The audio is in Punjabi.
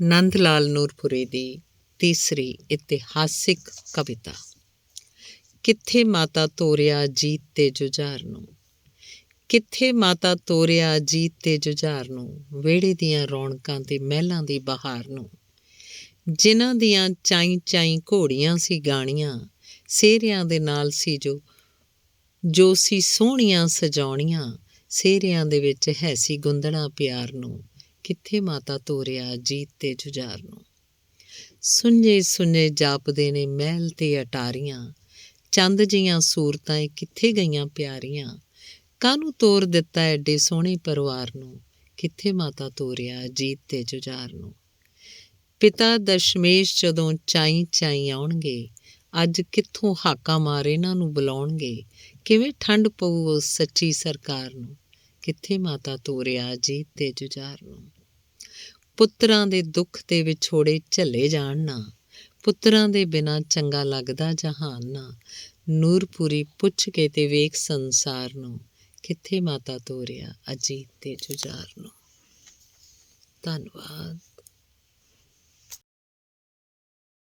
ਨੰਦ ਲਾਲ ਨੂਰਪੁਰੀ ਦੀ ਤੀਸਰੀ ਇਤਿਹਾਸਿਕ ਕਵਿਤਾ। ਕਿੱਥੇ ਮਾਤਾ ਤੋਰਿਆ ਜੀਤ ਤੇ ਜੁਝਾਰ ਨੂੰ? ਕਿੱਥੇ ਮਾਤਾ ਤੋਰਿਆ ਜੀਤ ਤੇ ਜੁਝਾਰ ਨੂੰ? ਵਿਹੜੇ ਦੀਆਂ ਰੌਣਕਾਂ ਤੇ ਮਹਿਲਾਂ ਦੀ ਬਹਾਰ ਨੂੰ? ਜਿਨ੍ਹਾਂ ਦੀਆਂ ਚਾਈ ਚਾਈ ਘੋੜੀਆਂ ਸੀ ਗਾਣੀਆਂ, ਸੇਰਿਆਂ ਦੇ ਨਾਲ ਸੀ ਜੋ ਜੋ ਸੀ ਸੋਹਣੀਆਂ ਸਜਾਉਣੀਆਂ, ਸੇਰਿਆਂ ਦੇ ਵਿੱਚ ਹੈ ਸੀ ਗੁੰਦਣਾ ਪਿਆਰ ਨੂੰ। ਕਿੱਥੇ ਮਾਤਾ ਤੋਰਿਆ ਜੀਤ ਤੇ ਜੁਝਾਰ ਨੂੰ? ਸੁੰਝੇ ਸੁੰਝੇ ਜਾਪਦੇ ਨੇ ਮਹਿਲ ਤੇ ਅਟਾਰੀਆਂ। ਚੰਦ ਜੀਆਂ ਸੂਰਤਾਂ ਏ ਕਿੱਥੇ ਗਈਆਂ ਪਿਆਰੀਆਂ? ਕਾਹਨੂੰ ਤੋਰ ਦਿੱਤਾ ਐਡੇ ਸੋਹਣੇ ਪਰਿਵਾਰ ਨੂੰ? ਕਿੱਥੇ ਮਾਤਾ ਤੋਰਿਆ ਜੀਤ ਤੇ ਜੁਝਾਰ ਨੂੰ? ਪਿਤਾ ਦਸ਼ਮੇਸ਼ ਜਦੋਂ ਚਾਈ ਚਾਈ ਆਉਣਗੇ, ਅੱਜ ਕਿੱਥੋਂ ਹਾਕਾਂ ਮਾਰ ਇਹਨਾਂ ਨੂੰ ਬੁਲਾਉਣਗੇ? ਕਿਵੇਂ ਠੰਡ ਪਊ ਉਸ ਸੱਚੀ ਸਰਕਾਰ ਨੂੰ? ਕਿੱਥੇ ਮਾਤਾ ਤੋਰਿਆ ਜੀਤ ਤੇ ਜੁਝਾਰ ਨੂੰ? ਪੁੱਤਰਾਂ ਦੇ ਦੁੱਖ ਤੇ ਵਿਛੋੜੇ ਝੱਲੇ ਜਾਣ ਨਾ। ਪੁੱਤਰਾਂ ਦੇ ਬਿਨਾ ਚੰਗਾ ਲੱਗਦਾ ਜਹਾਨ ਨਾ। ਨੂਰਪੁਰੀ ਪੁੱਛ ਕੇ ਤੇ ਵੇਖ ਸੰਸਾਰ ਨੂੰ, ਕਿੱਥੇ ਮਾਤਾ ਤੋਰਿਆ ਅਜੀਤ ਤੇ ਜੁਝਾਰ ਨੂੰ? ਧੰਨਵਾਦ।